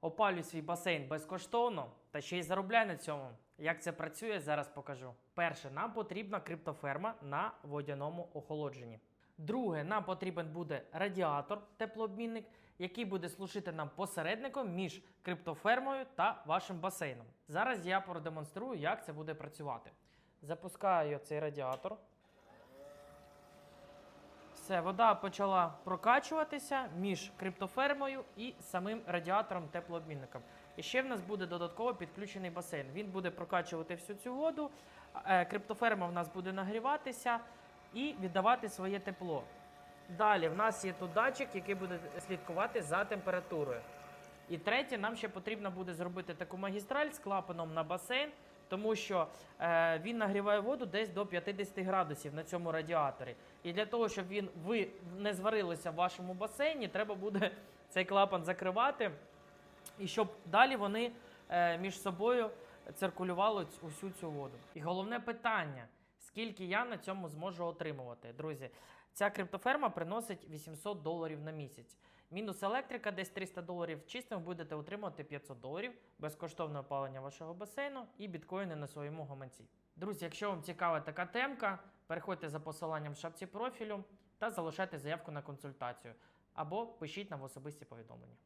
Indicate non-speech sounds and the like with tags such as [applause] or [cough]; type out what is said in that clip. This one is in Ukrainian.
Опалюй свій басейн безкоштовно та ще й заробляй на цьому. Як це працює, зараз покажу. Перше, нам потрібна криптоферма на водяному охолодженні. Друге, нам потрібен буде радіатор, теплообмінник, який буде служити нам посередником між криптофермою та вашим басейном. Зараз я продемонструю, як це буде працювати. Запускаю цей радіатор. Все, вода почала прокачуватися між криптофермою і самим радіатором теплообмінником. І ще в нас буде додатково підключений басейн. Він буде прокачувати всю цю воду. е, Криптоферма в нас буде нагріватися і віддавати своє тепло. Далі в нас є тут датчик, який буде слідкувати за температурою. І третє, нам ще потрібно буде зробити таку магістраль з клапаном на басейн, тому що е, він нагріває воду десь до 50 градусів на цьому радіаторі. І для того, щоб він ви не зварилися в вашому басейні, треба буде [laughs] цей клапан закривати, і щоб далі вони е, між собою циркулювали усю цю воду. І головне питання: скільки я на цьому зможу отримувати? Друзі, ця криптоферма приносить 800 доларів на місяць. Мінус електрика, десь 300 доларів. Чистим будете отримувати 500 доларів, безкоштовне опалення вашого басейну і біткоїни на своєму гаманці. Друзі, якщо вам цікава така темка, переходьте за посиланням в шапці профілю та залишайте заявку на консультацію або пишіть нам в особисті повідомлення.